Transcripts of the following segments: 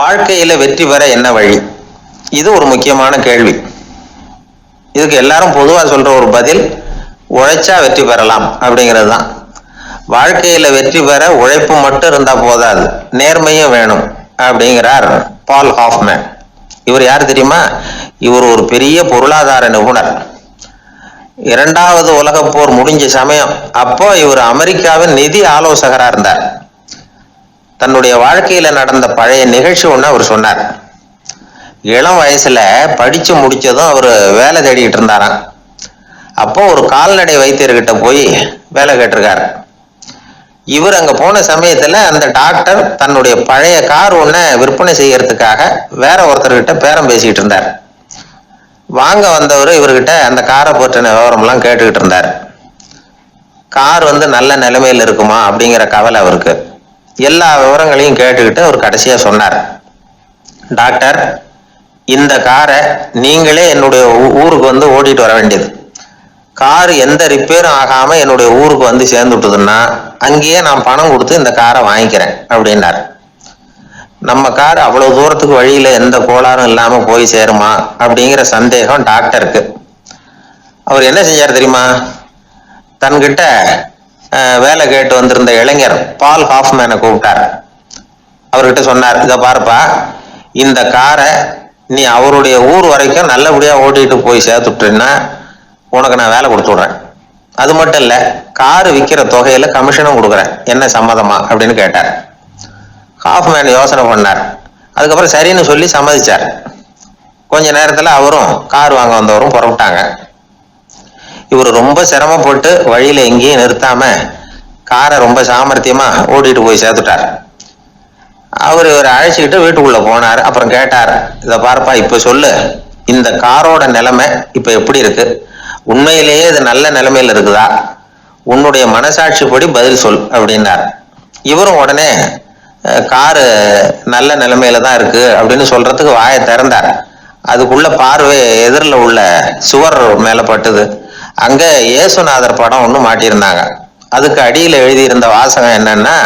வாழ்க்கையில வெற்றி பெற என்ன வழி? இது ஒரு முக்கியமான கேள்வி. இதுக்கு எல்லாரும் பொதுவா சொல்ற ஒரு பதில் உழைச்சா வெற்றி பெறலாம் அப்படிங்கிறது தான் வாழ்க்கையில வெற்றி பெற உழைப்பு மட்டும் இருந்தா போதாது. நேர்மையும் வேணும் அப்படிங்கிறார் பால் ஹாஃப்மேன் இவர் யார் தெரியுமா? இவர் ஒரு பெரிய பொருளாதார நிபுணர். இரண்டாவது உலகப் போர் முடிஞ்ச சமயம் அப்போ இவர் அமெரிக்காவின் நிதி ஆலோசகரா இருந்தார். தன்னுடைய வாழ்க்கையில நடந்த பழைய நிகழ்ச்சி ஒன்று அவர் சொன்னார். இளம் வயசுல படிச்சு முடிச்சதும் அவர் வேலை தேடிக்கிட்டு இருந்தாராம். அப்போ ஒரு கால்நடை வைத்தியர்கிட்ட போய் வேலை கேட்டிருக்காரு. இவர் அங்க போன சமயத்துல அந்த டாக்டர் தன்னுடைய பழைய கார் ஒன்றை விற்பனை செய்யறதுக்காக வேற ஒருத்தர்கிட்ட பேரம் பேசிக்கிட்டு இருந்தார். வாங்க வந்தவர் இவர்கிட்ட அந்த காரை பற்றின விவரம்லாம் கேட்டுக்கிட்டு இருந்தார். கார் வந்து நல்ல நிலைமையில் இருக்குமா அப்படிங்கிற கவலை அவருக்கு. எல்லா விவரங்களையும் கேட்டுக்கிட்டு அவர் கடைசியாக சொன்னார். டாக்டர் இந்த காரை நீங்களே என்னுடைய ஊருக்கு வந்து ஓட்டிட்டு வர வேண்டியது. கார் எந்த ரிப்பேரும் ஆகாமல் என்னுடைய ஊருக்கு வந்து சேர்ந்துட்டுதுன்னா அங்கேயே நான் பணம் கொடுத்து இந்த காரை வாங்கிக்கிறேன் அப்படின்னார். நம்ம கார் அவ்வளோ தூரத்துக்கு வழியில் எந்த கோளாறும் இல்லாமல் போய் சேருமா? அப்படிங்கிற சந்தேகம் டாக்டருக்கு. அவர் என்ன செஞ்சார் தெரியுமா? தன்கிட்ட வேலை கேட்டு வந்திருந்த இளைஞர் பால் ஹாஃப்மேனை கூப்பிட்டார். அவர்கிட்ட சொன்னார் இதை பாருப்பா இந்த காரை நீ அவருடைய ஊர் வரைக்கும் நல்லபடியாக ஓட்டிட்டு போய் சேர்த்துட்டீன்னா உனக்கு நான் வேலை கொடுத்து விடுறேன். அது மட்டும் இல்லை கார் விற்கிற தொகையில கமிஷனும் கொடுக்குறேன். என்ன சம்மதமா? அப்படின்னு கேட்டார். ஹாஃப்மேன் யோசனை பண்ணார். அதுக்கப்புறம் சரின்னு சொல்லி சம்மதிச்சார். கொஞ்ச நேரத்தில் அவரும் கார் வாங்க வந்தவரும் புறப்பட்டாங்க. இவர் ரொம்ப சிரமப்பட்டு வழியில எங்கேயும் நிறுத்தாம காரை ரொம்ப சாமர்த்தியமா ஓட்டிட்டு போய் சேர்த்துட்டார். அவர் இவரை அழைச்சிக்கிட்டு வீட்டுக்குள்ள போனார். அப்புறம் கேட்டார் இதை பாருப்பா இப்ப சொல்லு இந்த காரோட நிலைமை இப்ப எப்படி இருக்கு? உண்மையிலேயே இது நல்ல நிலைமையில இருக்குதா? உன்னுடைய மனசாட்சிப்படி பதில் சொல் அப்படின்னார். இவரும் உடனே காரு நல்ல நிலைமையில தான் இருக்கு அப்படின்னு சொல்றதுக்கு வாயை திறந்தார். அதுக்குள்ள பார்வை எதிரில் உள்ள சுவர் மேல பட்டுது. அங்க இயேசுநாதர் படம் ஒன்று மாட்டியிருந்தாங்க. அதுக்கு அடியில் எழுதியிருந்த வாசகம் என்னன்னா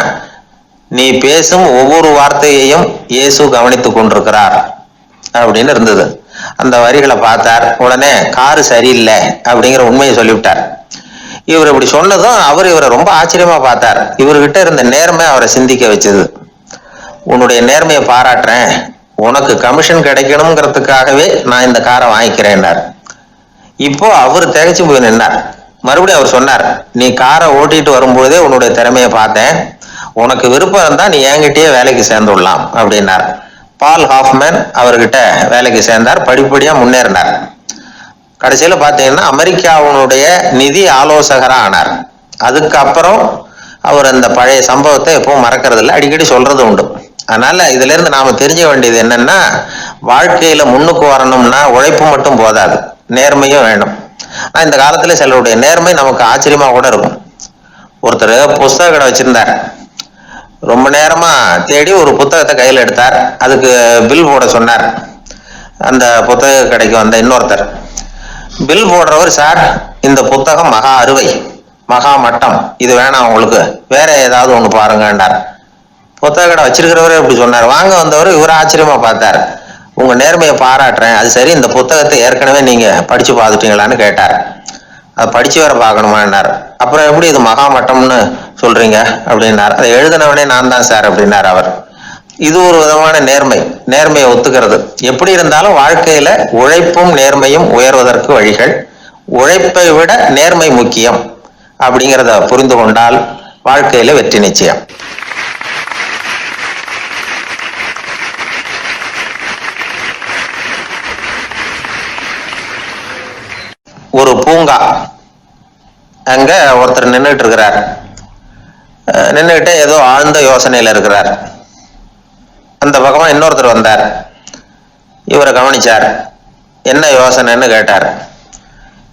நீ பேசும் ஒவ்வொரு வார்த்தையையும் இயேசு கவனித்துக் கொண்டிருக்கிறார் அப்படின்னு இருந்தது. அந்த வரிகளை பார்த்தார். உடனே காரு சரியில்லை அப்படிங்கிற உண்மையை சொல்லிவிட்டார். இவர் இப்படி சொன்னதும் அவர் இவரை ரொம்ப ஆச்சரியமா பார்த்தார். இவர்கிட்ட இருந்த நேர்மை அவரை சிந்திக்க வச்சது. உன்னுடைய நேர்மையை பாராட்டுறேன். உனக்கு கமிஷன் கிடைக்கணுங்கிறதுக்காகவே நான் இந்த காரை வாங்கிக்கிறேன்னார் இப்போ அவர் திகைச்சு போய் நின்னார். மறுபடியும் அவர் சொன்னார் நீ காரை ஓட்டிட்டு வரும்போதே உன்னுடைய திறமையை பார்த்தேன். உனக்கு விருப்பம் இருந்தா நீ என்கிட்டயே வேலைக்கு சேர்ந்து விடலாம் அப்படின்னார். பால் ஹாஃப்மேன் அவர்கிட்ட வேலைக்கு சேர்ந்தார் படிப்படியா முன்னேறினார். கடைசியில பாத்தீங்கன்னா அமெரிக்காவுடைய நிதி ஆலோசகரா ஆனார். அதுக்கப்புறம் அவர் அந்த பழைய சம்பவத்தை எப்பவும் மறக்கிறது இல்லை அடிக்கடி சொல்றது உண்டு. அதனால இதுல இருந்து நாம தெரிஞ்ச வேண்டியது என்னன்னா வாழ்க்கையில முன்னுக்கு வரணும்னா உழைப்பு மட்டும் போதாது. நேர்மையும் வேணும் ஆனா இந்த காலத்துல சிலருடைய நேர்மை நமக்கு ஆச்சரியமா கூட இருக்கும். ஒருத்தர் புஸ்தக கடை வச்சிருந்தார். ரொம்ப நேரமா தேடி ஒரு புத்தகத்தை கையில் எடுத்தார். அதுக்கு பில் போட சொன்னார். அந்த புத்தக கடைக்கு வந்த இன்னொருத்தர். பில் போடுறவர் சார் இந்த புத்தகம் மகா அறுவை மகா மட்டம். இது வேணாம் உங்களுக்கு. வேற ஏதாவது ஒன்று பாருங்கன்றார். புத்தக கடை வச்சிருக்கிறவரே இப்படி சொன்னார். வாங்க வந்தவர் இவர் ஆச்சரியமா பார்த்தார். உங்க நேர்மையை பாராட்டுறேன். அது சரி இந்த புத்தகத்தை ஏற்கனவே நீங்க படிச்சு பார்த்துட்டீங்களான்னு கேட்டார். அதை படிச்சு வேற பார்க்கணுமான்னார். அப்புறம் எப்படி இது மகாமட்டம்னு சொல்றீங்க அப்படின்னார். அதை எழுதினவனே நான் தான் சார் அப்படின்னார் அவர். இது ஒரு விதமான நேர்மை. நேர்மையை ஒத்துக்கிறது. எப்படி இருந்தாலும் வாழ்க்கையில உழைப்பும் நேர்மையும் உயர்வதற்கு வழிகள். உழைப்பை விட நேர்மை முக்கியம். அப்படிங்கிறத புரிந்து கொண்டால் வாழ்க்கையில வெற்றி நிச்சயம். ஒரு பூங்கா. அங்க ஒருத்தர் நின்றுட்டு இருக்கிறார் நின்றுட்டு ஏதோ ஆழ்ந்த யோசனையில இருக்கிறார். அந்த பக்கமா இன்னொருத்தர் வந்தார். இவரை கவனிச்சார். என்ன யோசனைன்னு கேட்டார்.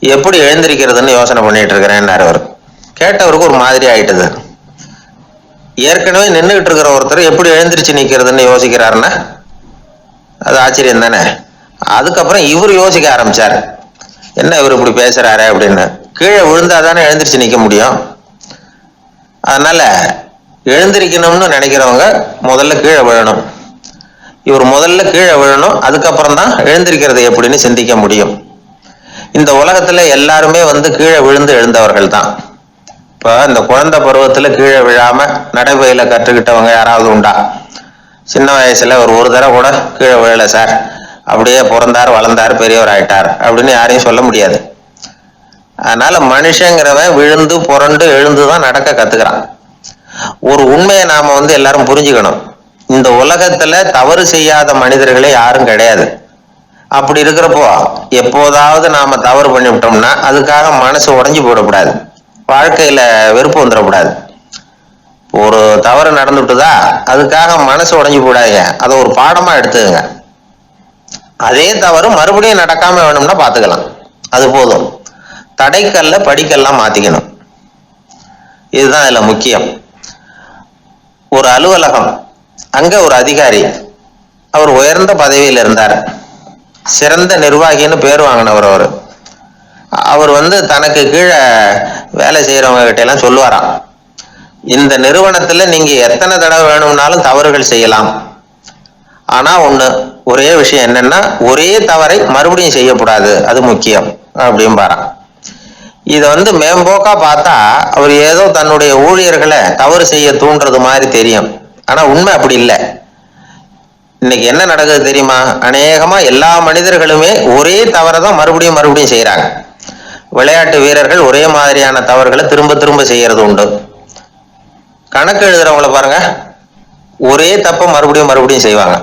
எப்படி எழுந்திருக்கிறதுன்னு யோசனை பண்ணிட்டு இருக்கிறேன்னாரு அவர். கேட்டவருக்கு ஒரு மாதிரி ஆயிட்டது. ஏற்கனவே நின்றுகிட்டு இருக்கிற ஒருத்தர் எப்படி எழுந்திருச்சு நிக்கிறதுன்னு யோசிக்கிறாருன்னா அது ஆச்சரியம் தானே அதுக்கப்புறம் இவர் யோசிக்க ஆரம்பிச்சார். என்ன இவர் இப்படி பேசுறாரு அப்படின்னு. கீழே விழுந்தாதானே எழுந்திரிச்சு நிக்க முடியும். அதனால எழுந்திருக்கணும்னு நினைக்கிறவங்க முதல்ல கீழே விழணும். இவர் முதல்ல கீழே விழணும் அதுக்கப்புறம் தான் எழுந்திருக்கிறது எப்படின்னு சிந்திக்க முடியும். இந்த உலகத்துல எல்லாருமே வந்து கீழே விழுந்து எழுந்தவர்கள் தான். இப்போ இந்த குழந்தை பருவத்துல கீழே விழாம நடைபயில கற்றுக்கிட்டவங்க யாராவது உண்டா? சின்ன வயசுல ஒரு ஒரு தடவை கூட கீழே விழல சார். அப்படியே பிறந்தார் வளர்ந்தார் பெரியவர் ஆயிட்டார் அப்படின்னு யாரையும் சொல்ல முடியாது. அதனால மனுஷங்கிறவன் விழுந்து புரண்டு எழுந்து தான் நடக்க கத்துக்கிறான். ஒரு உண்மையை நாம வந்து எல்லாரும் புரிஞ்சுக்கணும். இந்த உலகத்துல தவறு செய்யாத மனிதர்களே யாரும் கிடையாது. அப்படி இருக்கிறப்போ எப்போதாவது நாம தவறு பண்ணிவிட்டோம்னா அதுக்காக மனசு உடஞ்சி போயிடக்கூடாது வாழ்க்கையில வெறுப்பு வந்துடக்கூடாது. ஒரு தவறு நடந்துட்டுதா அதுக்காக மனசு உடஞ்சி போடாதீங்க. அதை ஒரு பாடமா எடுத்துக்கங்க. அதே தவறு மறுபடியும் நடக்காம வேணும்னா பாத்துக்கலாம். அது போதும். தடைக்கல்ல படிக்கல்லாம் மாத்திக்கணும். இதுதான் இதுல முக்கியம். ஒரு அலுவலகம் அங்க ஒரு அதிகாரி அவர் உயர்ந்த பதவியில் இருந்தார். சிறந்த நிர்வாகின்னு பேர் வாங்கினவர் அவர். அவர் வந்து தனக்கு கீழே வேலை செய்யறவங்க கிட்ட எல்லாம் சொல்லுவாராம். இந்த நிறுவனத்துல நீங்க எத்தனை தடவை வேணும்னாலும் தவறுகள் செய்யலாம். ஆனா ஒண்ணு ஒரே விஷயம் என்னன்னா ஒரே தவறை மறுபடியும் செய்யக்கூடாது. அது முக்கியம் அப்படிம்பாராம். இதை வந்து மேம்போக்கா பார்த்தா அவர் ஏதோ தன்னுடைய ஊழியர்களை தவறு செய்ய தூண்டுறது மாதிரி தெரியும். ஆனா உண்மை அப்படி இல்லை. இன்னைக்கு என்ன நடக்குது தெரியுமா? அநேகமா எல்லா மனிதர்களுமே ஒரே தவறை தான் மறுபடியும் மறுபடியும் செய்யறாங்க விளையாட்டு வீரர்கள் ஒரே மாதிரியான தவறுகளை திரும்ப திரும்ப செய்யறது உண்டு. கணக்கு எழுதுறவங்கள பாருங்க ஒரே தப்ப மறுபடியும் மறுபடியும் செய்வாங்க.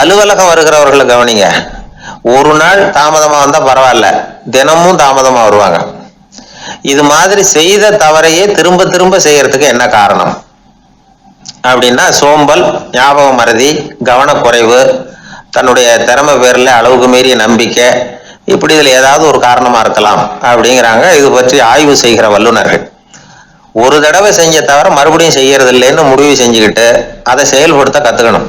அலுவலகம் வருகிறவர்களை கவனிங்க. ஒரு நாள் தாமதமா வந்தா பரவாயில்ல. தினமும் தாமதமா வருவாங்க. இது மாதிரி செய்த தவறையே திரும்ப திரும்ப செய்யறதுக்கு என்ன காரணம்? அப்படின்னா சோம்பல் ஞாபக மறதி கவனக்குறைவு தன்னுடைய திறமை பேர்ல அளவுக்கு மீறிய நம்பிக்கை இப்படி இதுல ஏதாவது ஒரு காரணமா இருக்கலாம் அப்படிங்கிறாங்க. இது பற்றி ஆய்வு செய்கிற வல்லுநர்கள். ஒரு தடவை செஞ்ச தவிர மறுபடியும் செய்யறது இல்லைன்னு முடிவு செஞ்சுக்கிட்டு அதை செயல்படுத்த கத்துக்கணும்.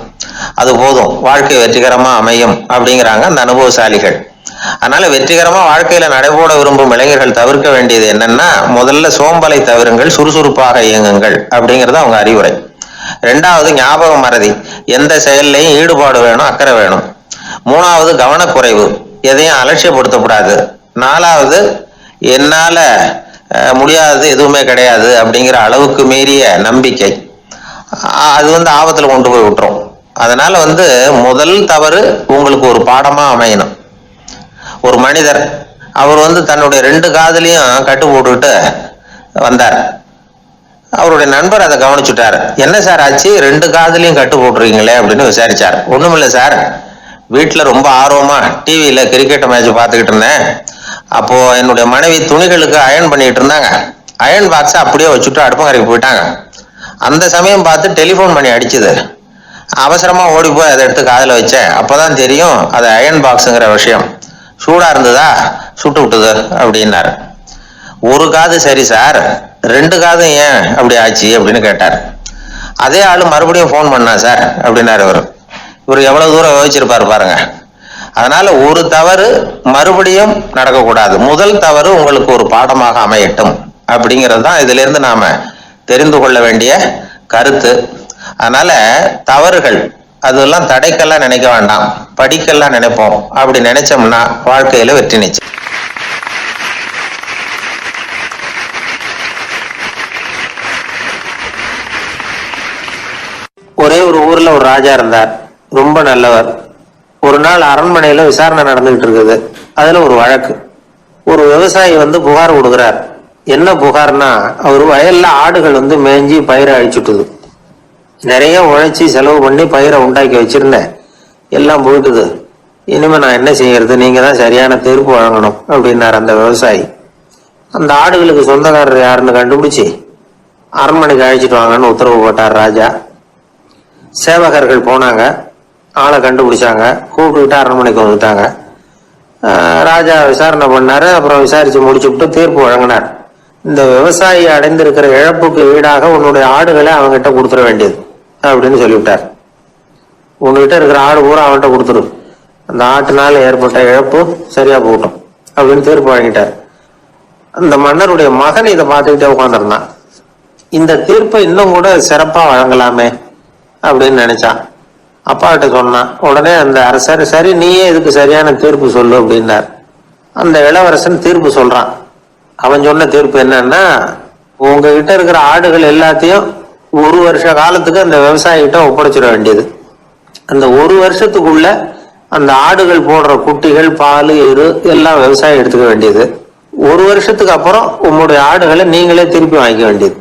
அது போதும் வாழ்க்கை வெற்றிகரமா அமையும் அப்படிங்கிறாங்க அந்த அனுபவசாலிகள். அதனால வெற்றிகரமா வாழ்க்கையில நடைபோட விரும்பும் இளைஞர்கள் தவிர்க்க வேண்டியது என்னன்னா முதல்ல சோம்பலை தவிருங்கள் சுறுசுறுப்பாக இயங்குங்கள் அப்படிங்கிறது அவங்க அறிவுரை. ரெண்டாவது ஞாபக மறதி எந்த செயல்லையும் ஈடுபாடு வேணும் அக்கறை வேணும். மூணாவது கவனக்குறைவு எதையும் அலட்சியப்படுத்தக்கூடாது நாலாவது என்னால முடியாதது எதுவுமே கிடையாது அப்படிங்கிற அளவுக்கு மீறிய நம்பிக்கை. அது வந்து ஆபத்துல கொண்டு போய் விட்டுரும். அதனால வந்து முதல் தவறு உங்களுக்கு ஒரு பாடமா அமையணும். ஒரு மனிதர் அவர் வந்து தன்னுடைய ரெண்டு காதலையும் கட்டு போட்டுக்கிட்டு வந்தார். அவருடைய நண்பர் அதை கவனிச்சுட்டார். என்ன சார் ஆச்சு? ரெண்டு காதலையும் கட்டு போட்டுருக்கீங்களே அப்படின்னு விசாரிச்சார். ஒண்ணுமில்ல சார். வீட்டில் ரொம்ப ஆர்வமா டிவியில கிரிக்கெட் மேட்ச் பார்த்துக்கிட்டு இருந்தேன். அப்போ என்னுடைய மனைவி துணிகளுக்கு அயர்ன் பண்ணிட்டு இருந்தாங்க. அயர்ன் பாக்ஸை அப்படியே வச்சுட்டு அடுப்பங்கரைக்கு போயிட்டாங்க. அந்த சமயம் பார்த்து டெலிஃபோன் பண்ணி அடிச்சுது. அவசரமா ஓடி போய் அதை எடுத்து காதில் வச்சேன். அப்போதான் தெரியும் அது அயன் பாக்ஸுங்கிற விஷயம். சூடா இருந்ததா? சுட்டு விட்டுது அப்படின்னாரு. ஒரு காது சரி சார். ரெண்டு காதும் ஏன் அப்படி ஆச்சு அப்படின்னு கேட்டார். அதே ஆள் மறுபடியும் ஃபோன் பண்ணா சார் அப்படின்னாரு இவர். இவர் எவ்வளோ தூரம் யோசிச்சிருப்பாரு பாருங்க. அதனால ஒரு தவறு மறுபடியும் நடக்கக்கூடாது. முதல் தவறு உங்களுக்கு ஒரு பாடமாக அமையட்டும். அப்படிங்கிறது தான் இதிலிருந்து நாம் நாம தெரிந்து கொள்ள வேண்டிய கருத்து. அதனால தவறுகள் அதெல்லாம் தடைக்கெல்லாம் நினைக்க வேண்டாம். படிக்கெல்லாம் நினைப்போம். அப்படி நினைச்சோம்னா வாழ்க்கையில வெற்றி நிச்சயம். ஒரே ஒரு ஊர்ல ஒரு ராஜா இருந்தார். ரொம்ப நல்லவர். ஒரு நாள் அரண்மனையில விசாரணை நடந்துகிட்டு இருக்குது. அதுல ஒரு வழக்கு. ஒரு விவசாயி வந்து புகார் கொடுக்கிறார். என்ன புகார்னா அவர் வயல்ல ஆடுகள் வந்து மேய்ஞ்சி பயிரை அழிச்சுட்டுது. நிறைய உழைச்சி செலவு பண்ணி பயிரை உண்டாக்கி வச்சிருந்தேன். எல்லாம் போயிட்டுது. இனிமே நான் என்ன செய்யறது? நீங்க தான் சரியான தீர்ப்பு வழங்கணும் அப்படின்னார் அந்த விவசாயி. அந்த ஆடுகளுக்கு சொந்தக்காரர் யாருன்னு கண்டுபிடிச்சி அரண்மனைக்கு அழைச்சிட்டு வாங்கன்னு உத்தரவு போட்டார் ராஜா. சேவகர்கள் போனாங்க. ஆளை கண்டுபிடிச்சாங்க. கூப்பிட்டுக்கிட்டு அரண்மனைக்கு வந்துட்டாங்க. ராஜா விசாரணை பண்ணாரு. அப்புறம் விசாரிச்சு முடிச்சுட்டு தீர்ப்பு வழங்கினார். இந்த விவசாயி அடைந்திருக்கிற இழப்புக்கு ஈடாக உன்னுடைய ஆடுகளை அவங்ககிட்ட கொடுத்துட வேண்டியது. அப்படின்னு சொல்லிவிட்டார். உன்கிட்ட இருக்கிற ஆடு பூரா அவன்கிட்ட கொடுத்துரு அந்த ஆட்டினால ஏற்பட்ட இழப்பு சரியா போகட்டும் அப்படின்னு தீர்ப்பு வழங்கிட்டார். அந்த மன்னருடைய மகன் இதை பார்த்துக்கிட்டே உட்காந்துருந்தான் இந்த தீர்ப்பை இன்னும் கூட சிறப்பாக வழங்கலாமே அப்படின்னு நினைச்சான். அப்பாகிட்ட சொன்னான் உடனே அந்த அரசர் சரி நீயே இதுக்கு சரியான தீர்ப்பு சொல்லு அப்படின்னார். அந்த இளவரசன் தீர்ப்பு சொல்றான். அவன் சொன்ன தீர்ப்பு என்னன்னா உங்ககிட்ட இருக்கிற ஆடுகள் எல்லாத்தையும் ஒரு வருஷ காலத்துக்கு அந்த விவசாயிகிட்ட ஒப்படைச்சிட வேண்டியது. அந்த ஒரு வருஷத்துக்குள்ள அந்த ஆடுகள் போடுற குட்டிகள் பால் எரு எல்லாம் விவசாயம் எடுத்துக்க வேண்டியது. ஒரு வருஷத்துக்கு அப்புறம் உங்களுடைய ஆடுகளை நீங்களே திருப்பி வாங்கிக்க வேண்டியது.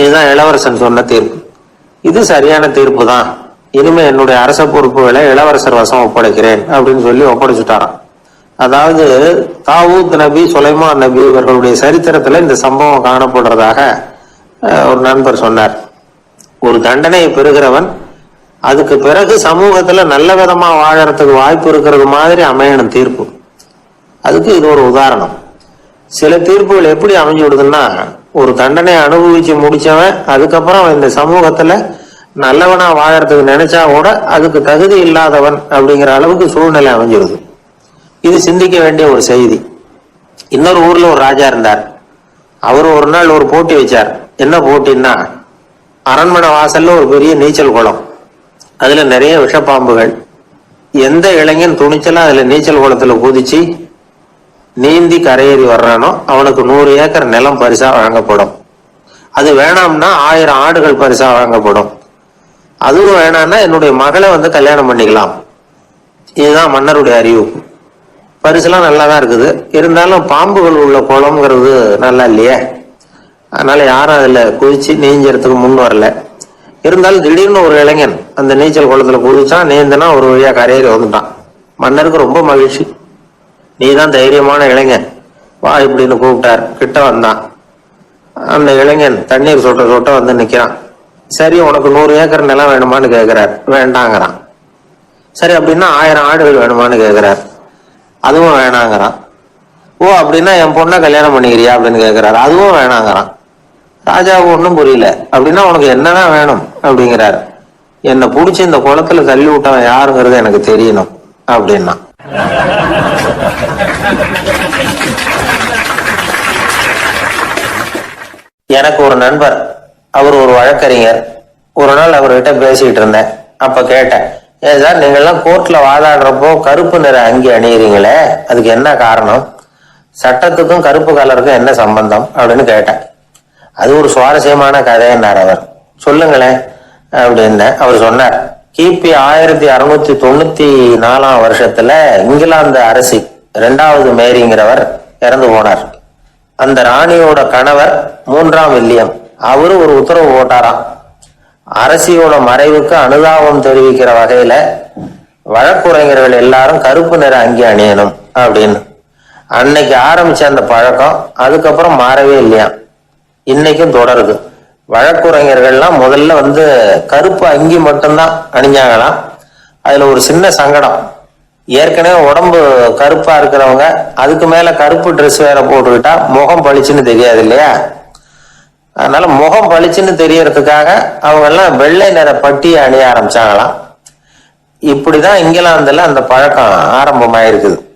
இதுதான் இளவரசன் சொன்ன தீர்ப்பு. இது சரியான தீர்ப்பு தான் இனிமே என்னுடைய அரச பொறுப்புகளை இளவரசர் வசம் ஒப்படைக்கிறேன் அப்படின்னு சொல்லி ஒப்படைச்சுட்டாராம். அதாவது தாவூத் நபி சுலைமான் நபி இவர்களுடைய சரித்திரத்துல இந்த சம்பவம் காணப்படுறதாக ஒரு நண்பர் சொன்னார். ஒரு தண்டனையை பெறுகிறவன் அதுக்கு பிறகு சமூகத்துல நல்ல விதமா வாழறதுக்கு வாய்ப்பு இருக்கிறது மாதிரி அமையணும் தீர்ப்பு. அதுக்கு இது ஒரு உதாரணம். சில தீர்ப்புகள் எப்படி அமைஞ்சு விடுதுன்னா ஒரு தண்டனையை அனுபவிச்சு முடிச்சவன் அதுக்கப்புறம் இந்த சமூகத்துல நல்லவனா வாழறதுக்கு நினைச்சா கூட அதுக்கு தகுதி இல்லாதவன் அப்படிங்கிற அளவுக்கு சூழ்நிலை அமைஞ்சிருது. இது சிந்திக்க வேண்டிய ஒரு செய்தி. இன்னொரு ஊர்ல ஒரு ராஜா இருந்தார். அவர் ஒரு நாள் ஒரு போட்டி வச்சார். என்ன போட்டின்னா அரண்மனை வாசல்ல ஒரு பெரிய நீச்சல் குளம். அதுல நிறைய விஷப்பாம்புகள். எந்த இளைஞன் துணிச்சலா அதுல நீச்சல் குளத்துல குதிச்சு நீந்தி கரையேறி வர்றானோ அவனுக்கு நூறு ஏக்கர் நிலம் பரிசா வழங்கப்படும். அது வேணாம்னா ஆயிரம் ஆடுகள் பரிசா வழங்கப்படும். அதுவும் வேணாம்னா என்னுடைய மகளை வந்து கல்யாணம் பண்ணிக்கலாம். இதுதான் மன்னருடைய அறிவிப்பு பரிசுலாம் நல்லா தான் இருக்குது. இருந்தாலும் பாம்புகள் உள்ள குளம்ங்கிறது நல்லா இல்லையே. அதனால யாரும் அதுல குதிச்சு நீஞ்சறதுக்கு முன் வரல. இருந்தாலும் திடீர்னு ஒரு இளைஞன் அந்த நீச்சல் குளத்துல குதிச்சான் நீந்தனா ஒரு வழியா கரையேறி வந்துட்டான். மன்னருக்கு ரொம்ப மகிழ்ச்சி. நீ தான் தைரியமான இளைஞன். வா இப்படின்னு கூப்பிட்டார். கிட்ட வந்தான். அந்த இளைஞன் தண்ணீர் சொட்ட சொட்ட வந்து நிக்கிறான். சரி உனக்கு நூறு ஏக்கர் நிலம் வேணுமான்னு கேக்குறார். வேண்டாங்கிறான். சரி அப்படின்னா ஆயிரம் ஆடுகள் வேணுமான்னு கேக்குறார். அதுவும் வேணாங்கிறான். ஓ அப்படின்னா என் பொண்ணை கல்யாணம் பண்ணிக்கிறியா? அப்படின்னு கேக்குறாரு. அதுவும் வேணாங்கிறான். ராஜாவுக்கு ஒன்றும் புரியல. அப்படின்னா உனக்கு என்னதான் வேணும் அப்படிங்கிறாரு. என்னை பிடிச்சி இந்த குளத்துல தள்ளி விட்டவன் யாருங்கிறது எனக்கு தெரியணும் அப்படின்னா. எனக்கு ஒரு நண்பர். அவர் ஒரு வழக்கறிஞர். ஒரு நாள் அவர்கிட்ட பேசிட்டு இருந்தேன். அப்ப கேட்டேன் ஏன் சார் நீங்கள்லாம் கோர்ட்ல வாதாடுறப்போ கருப்பு நிற அங்கி அணியிறீங்களே அதுக்கு என்ன காரணம்? சட்டத்துக்கும் கருப்பு கலருக்கும் என்ன சம்பந்தம்? அப்படின்னு கேட்டேன். அது ஒரு சுவாரஸ்யமான கதைன்னார் அவர். சொல்லுங்களேன் அப்படின்னு அவர் சொன்னார் கிபி ஆயிரத்தி அறுநூத்தி தொண்ணூத்தி நாலாம் வருஷத்துல இங்கிலாந்து அரசி ரெண்டாவது மேரிங்கிறவர் இறந்து போனார். அந்த ராணியோட கணவர் மூன்றாம் வில்லியம் அவரு ஒரு உத்தரவு போட்டாராம். அரசியோட மறைவுக்கு அனுதாபம் தெரிவிக்கிற வகையில வழக்குரைஞர்கள் எல்லாரும் கருப்பு நிற அங்கி அணியணும் அப்படின்னு. அன்னைக்கு ஆரம்பிச்ச அந்த பழக்கம் அதுக்கப்புறம் மாறவே இல்லையாம். இன்னைக்கும் தொடருது. வழக்குரைஞர்கள்லாம் முதல்ல வந்து கருப்பு அங்கி மட்டும்தான் அணிஞ்சாங்களாம். அதுல ஒரு சின்ன சங்கடம். ஏற்கனவே உடம்பு கருப்பா இருக்கிறவங்க அதுக்கு மேல கருப்பு ட்ரெஸ் வேற போட்டுக்கிட்டா முகம் பளிச்சுன்னு தெரியாது இல்லையா? அதனால முகம் பளிச்சுன்னு தெரியறதுக்காக அவங்க எல்லாம் வெள்ளை நிற பட்டியை அணிய ஆரம்பிச்சாங்களாம். இப்படிதான் இங்கிலாந்துல அந்த பழக்கம் ஆரம்பமாயிருக்குது.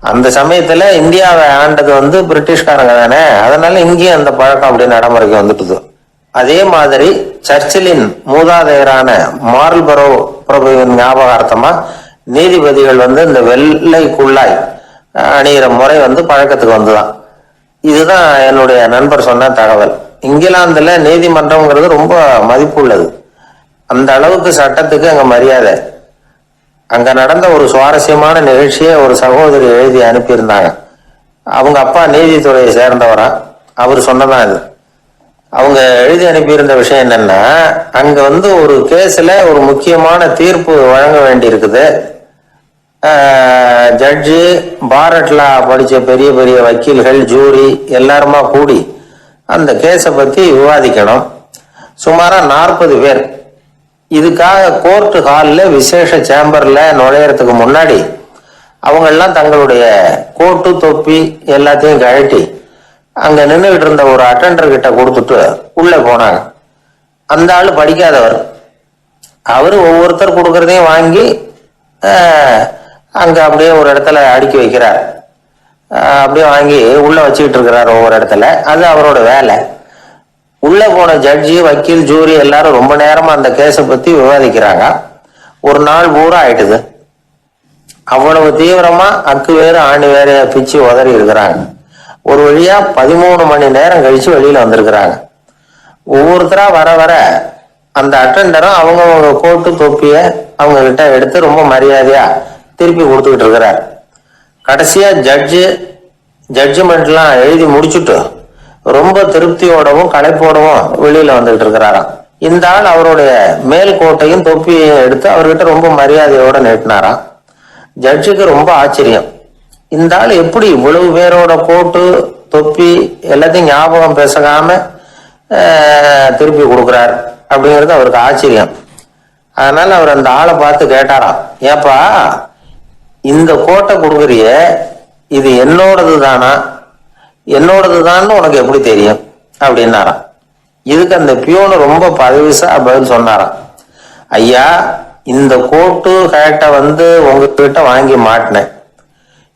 அந்த சமயத்துல இந்தியாவை ஆண்டது வந்து பிரிட்டிஷ்காரங்க தானே அதனால இங்கேயும் அந்த பழக்கம் அப்படி நடைமுறைக்கு வந்துட்டுது. அதே மாதிரி சர்ச்சிலின் மூதாதையரான மார்ல்பரோ பிரபுவின் ஞாபகார்த்தமா நீதிபதிகள் வந்து இந்த வெள்ளை குள்ளாய் அணிகிற முறை வந்து பழக்கத்துக்கு வந்துதான். இதுதான் என்னுடைய நண்பர் சொன்ன தகவல். இங்கிலாந்துல நீதிமன்றம்ங்கிறது ரொம்ப மதிப்புள்ளது. அந்த அளவுக்கு சட்டத்துக்கு அங்க மரியாதை. அங்க நடந்த ஒரு சுவாரஸ்யமான நிகழ்ச்சியை ஒரு சகோதரி எழுதி அனுப்பியிருந்தாங்க. அவங்க அப்பா நீதித்துறையை சேர்ந்தவரா? அவர் சொன்னதான் இது. அவங்க எழுதி அனுப்பியிருந்த விஷயம் என்னன்னா அங்க வந்து ஒரு கேஸ்ல ஒரு முக்கியமான தீர்ப்பு வழங்க வேண்டி இருக்குது ஜட்ஜு பாரட்லா படிச்ச பெரிய பெரிய வக்கீல்கள் ஜூரி எல்லாருமா கூடி அந்த கேஸை பத்தி விவாதிக்கணும். சுமாரா நாற்பது பேர். இதுக்காக கோர்ட் ஹாலில் விசேஷ சேம்பரில் நுழையிறதுக்கு முன்னாடி அவங்கெல்லாம் தங்களுடைய கோட்டு தொப்பி எல்லாத்தையும் கழட்டி அங்கே நின்றுகிட்டு இருந்த ஒரு அட்டண்டர் கிட்ட கொடுத்துட்டு உள்ளே போனாங்க. அந்த ஆள் படிக்காதவர். அவர் ஒவ்வொருத்தர் கொடுக்கறதையும் வாங்கி அங்கே அப்படியே ஒரு இடத்துல அடுக்கி வைக்கிறார். அப்படியே வாங்கி உள்ளே வச்சுக்கிட்டு இருக்கிறார் ஒவ்வொரு இடத்துல. அது அவரோட வேலை. உள்ள போன ஜட்ஜி வக்கீல் ஜூரி எல்லாரும் ரொம்ப நேரமா அந்த கேஸை பத்தி விவாதிக்கிறாங்க. ஒரு நாள் பூரா ஆயிட்டுது. அவ்வளவு தீவிரமா அக்கு வேறு ஆண்டு வேற பிச்சு உதறி இருக்கிறாங்க. ஒரு வழியா பதிமூணு மணி நேரம் கழிச்சு வெளியில வந்திருக்கிறாங்க. ஒவ்வொருத்தரா வர வர அந்த அட்டெண்டரும் அவங்க கோட்டு தொப்பிய அவங்க கிட்ட எடுத்து ரொம்ப மரியாதையா திருப்பி கொடுத்துக்கிட்டு இருக்கிறார். கடைசியா ஜட்ஜு ஜட்ஜ்மெண்ட்லாம் எழுதி முடிச்சுட்டு ரொம்ப திருப்தியோடவும் களைப்போடவும் வெளியில வந்துட்டு இருக்கிறாராம். இந்த ஆள் அவருடைய மேல் கோட்டையும் தொப்பியையும் எடுத்து அவர்கிட்ட ரொம்ப மரியாதையோட நீட்டினாராம். ஜட்ஜுக்கு ரொம்ப ஆச்சரியம். இந்த ஆள் எப்படி இவ்வளவு பேரோட கோட்டு தொப்பி எல்லாத்தையும் ஞாபகம் பேசகாம திருப்பி கொடுக்குறார் அப்படிங்கிறது அவருக்கு ஆச்சரியம். அதனால அவர் அந்த ஆளை பார்த்து கேட்டாராம். ஏப்பா இந்த கோட்டை கொடுக்குறிய இது என்னோடது தானா என்னோடது தான் உனக்கு எப்படி தெரியும்? அப்படின்னாராம். இதுக்கு அந்த பியூனு ரொம்ப பதவிசா பதில் சொன்னாராம். ஐயா இந்த கோட்டு ஹேட்டை வந்து உங்ககிட்ட வாங்கி மாட்டினேன்.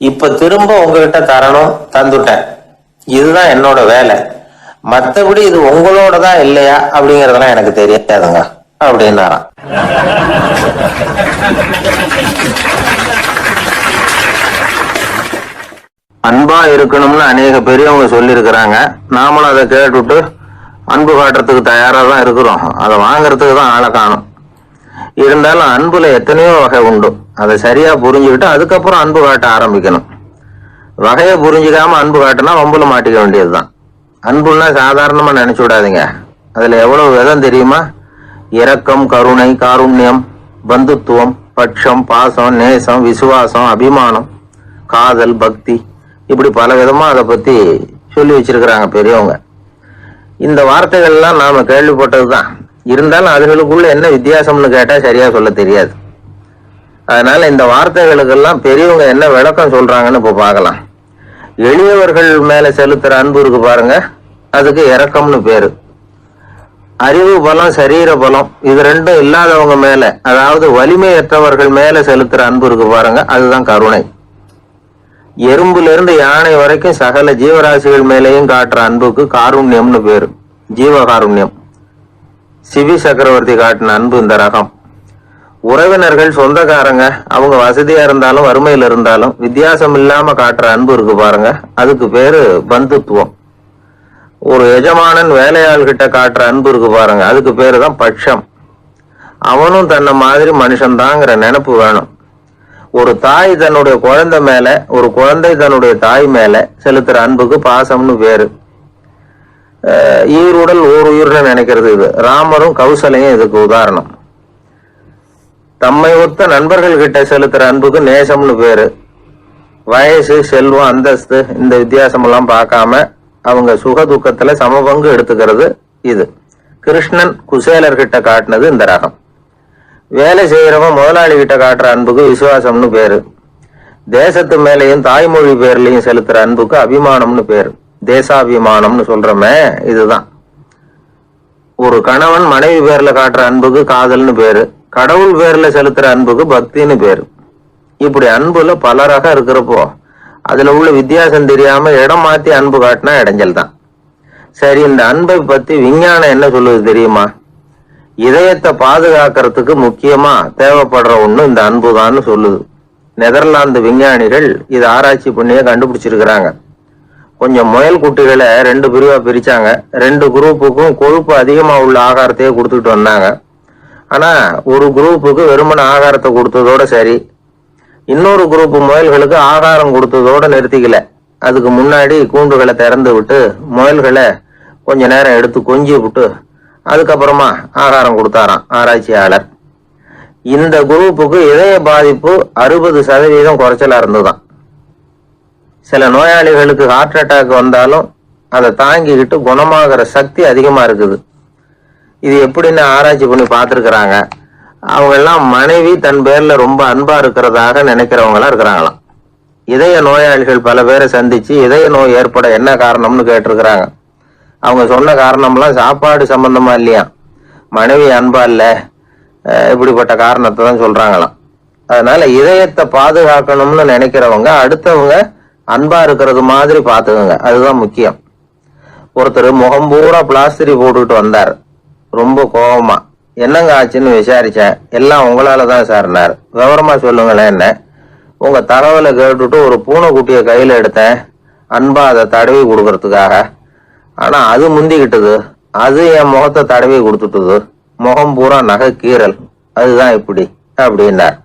இப்ப திரும்ப உங்ககிட்ட தரணும் தந்துட்டேன். இதுதான் என்னோட வேலை. மற்றபடி இது உங்களோட தான் இல்லையா அப்படிங்கறதெல்லாம் எனக்கு தெரியாதுங்க அப்படின்னாராம். அன்பா இருக்கணும்னு அநேக பெரியவங்க சொல்லியிருக்கிறாங்க. நாமளும் அதை கேட்டுட்டு அன்பு காட்டுறதுக்கு தயாராக தான் இருக்கிறோம். அதை வாங்குறதுக்கு தான் ஆளை காணும். இருந்தாலும் அன்புல எத்தனையோ வகை உண்டு. அதை சரியா புரிஞ்சுக்கிட்டு அதுக்கப்புறம் அன்பு காட்ட ஆரம்பிக்கணும். வகையை புரிஞ்சுக்காம அன்பு காட்டினா வம்புல மாட்டிக்க வேண்டியதுதான். அன்புன்னா சாதாரணமா நினைச்சு விடாதீங்க. அதுல எவ்வளவு விதம் தெரியுமா? இரக்கம் கருணை காருண்யம் பந்துத்துவம் பட்சம் பாசம் நேசம் விசுவாசம் அபிமானம் காதல் பக்தி இப்படி பல விதமா அதை பத்தி சொல்லி வச்சிருக்கிறாங்க பெரியவங்க. இந்த வார்த்தைகள்லாம் நாம கேள்விப்பட்டதுதான். இருந்தாலும் அதுகளுக்குள்ள என்ன வித்தியாசம்னு கேட்டா சரியா சொல்ல தெரியாது. அதனால இந்த வார்த்தைகளுக்கெல்லாம் பெரியவங்க என்ன விளக்கம் சொல்றாங்கன்னு இப்ப பார்க்கலாம். எளியவர்கள் மேல செலுத்துற அன்பு இருக்கு பாருங்க. அதுக்கு இறக்கம்னு பேரு. அறிவு பலம் சரீர பலம் இது ரெண்டும் இல்லாதவங்க மேல அதாவது வலிமையற்றவர்கள் மேல செலுத்துற அன்பு இருக்கு பாருங்க. அதுதான் கருணை. எறும்புலேருந்து யானை வரைக்கும் சகல ஜீவராசிகள் மேலேயும் காட்டுற அன்புக்கு காருண்யம்னு பேர். ஜீவகாருண்யம். சிவி சக்கரவர்த்தி காட்டின அன்பு இந்த ரகம். உறவினர்கள் சொந்தக்காரங்க அவங்க வசதியா இருந்தாலும் வறுமையில இருந்தாலும் வித்தியாசம் இல்லாம காட்டுற அன்பு இருக்கு பாருங்க. அதுக்கு பேரு பந்துத்துவம். ஒரு எஜமானன் வேலையாள்கிட்ட காட்டுற அன்பு இருக்கு பாருங்க. அதுக்கு பேரு தான் பட்சம். அவனும் தன்னை மாதிரி மனுஷன் தாங்கிற நினைப்பு வேணும். ஒரு தாய் தன்னுடைய குழந்தை மேல ஒரு குழந்தை தன்னுடைய தாய் மேல செலுத்துற அன்புக்கு பாசம்னு பேரு ஈருடல் ஓர் உயிர்னு நினைக்கிறது இது. ராமரும் கௌசலையும் இதுக்கு உதாரணம். தம்மை ஒத்த நண்பர்கள் கிட்ட செலுத்துற அன்புக்கு நேசம்னு பேரு வயசு செல்வம் அந்தஸ்து இந்த வித்தியாசம் எல்லாம் பார்க்காம அவங்க சுக துக்கத்துல சமபங்கு எடுத்துக்கிறது இது. கிருஷ்ணன் குசேலர்கிட்ட காட்டினது இந்த ரகம். வேலை செய்கிறவன் முதலாளி கிட்ட காட்டுற அன்புக்கு விசுவாசம்னு பேரு. தேசத்து மேலையும் தாய்மொழி பேர்லையும் செலுத்துற அன்புக்கு அபிமானம்னு பேரு. தேசாபிமானம்னு சொல்றோமே இதுதான். ஒரு கணவன் மனைவி பேர்ல காட்டுற அன்புக்கு காதல்னு பேரு. கடவுள் பேர்ல செலுத்துற அன்புக்கு பக்தின்னு பேரு. இப்படி அன்புல பல ரகம் இருக்கிறப்போ அதுல உள்ள வித்தியாசம் தெரியாம இடம் மாத்தி அன்பு காட்டினா இடைஞ்சல் தான் சரி இந்த அன்பை பத்தி விஞ்ஞானம் என்ன சொல்லுது தெரியுமா? இதயத்தை பாதுகாக்கிறதுக்கு முக்கியமா தேவைப்படுற ஒண்ணு இந்த அன்புதான்னு சொல்லுது. நெதர்லாந்து விஞ்ஞானிகள் இது ஆராய்ச்சி பண்ணியே கண்டுபிடிச்சிருக்கிறாங்க. கொஞ்சம் முயல் குட்டிகளை ரெண்டு பிரிவா பிரிச்சாங்க. ரெண்டு குரூப்புக்கும் கொழுப்பு அதிகமா உள்ள ஆகாரத்தையே கொடுத்துட்டு வந்தாங்க. ஆனா ஒரு குரூப்புக்கு வெறுமன ஆகாரத்தை கொடுத்ததோட சரி. இன்னொரு குரூப் முயல்களுக்கு ஆகாரம் கொடுத்ததோட நிறுத்திக்கல. அதுக்கு முன்னாடி கூண்டுகளை திறந்து விட்டு முயல்களை கொஞ்ச நேரம் எடுத்து கொஞ்சி விட்டு அதுக்கப்புறமா ஆகாரம் கொடுத்தாராம் ஆராய்ச்சியாளர். இந்த குரூப்புக்கு இதய பாதிப்பு அறுபது சதவீதம் குறைச்சலா இருந்துதான் சில நோயாளிகளுக்கு ஹார்ட் அட்டாக் வந்தாலும் அதை தாங்கிக்கிட்டு குணமாகிற சக்தி அதிகமா இருக்குது. இது எப்படின்னு ஆராய்ச்சி பண்ணி பார்த்துருக்குறாங்க. அவங்க எல்லாம் மனைவி தன் பேர்ல ரொம்ப அன்பா இருக்கிறதாக நினைக்கிறவங்களா இருக்கிறாங்களாம். இதய நோயாளிகள் பல பேரை சந்திச்சு இதய நோய் ஏற்பட என்ன காரணம்னு கேட்டிருக்கிறாங்க. அவங்க சொன்ன காரணம்லாம் சாப்பாடு சம்பந்தமா இல்லையா? மனைவி அன்பா இல்ல இப்படிப்பட்ட காரணத்தை தான் சொல்றாங்களாம். அதனால இதயத்தை பாதுகாக்கணும்னு நினைக்கிறவங்க அடுத்தவங்க அன்பா இருக்கிறது மாதிரி பாத்துக்கோங்க அதுதான் முக்கியம். ஒருத்தர் முகம் பூரா பிளாஸ்டரி போட்டுக்கிட்டு வந்தார். ரொம்ப கோபமா என்னங்க ஆச்சுன்னு விசாரிச்சேன் எல்லாம் உங்களால தான் சார்னார் விவரமா சொல்லுங்களேன் என்ன. உங்க தகவலை கேட்டுட்டு ஒரு பூனைக்குட்டியை கையில எடுத்தேன். அன்பா அதை தடவி கொடுக்கறதுக்காக. ஆனா அது முந்திக்கிட்டது. அது என் முகத்தை தடவி கொடுத்துட்டது. முகம் பூரா நகை கீறல் அதுதான் இப்படி அப்படின்னார்.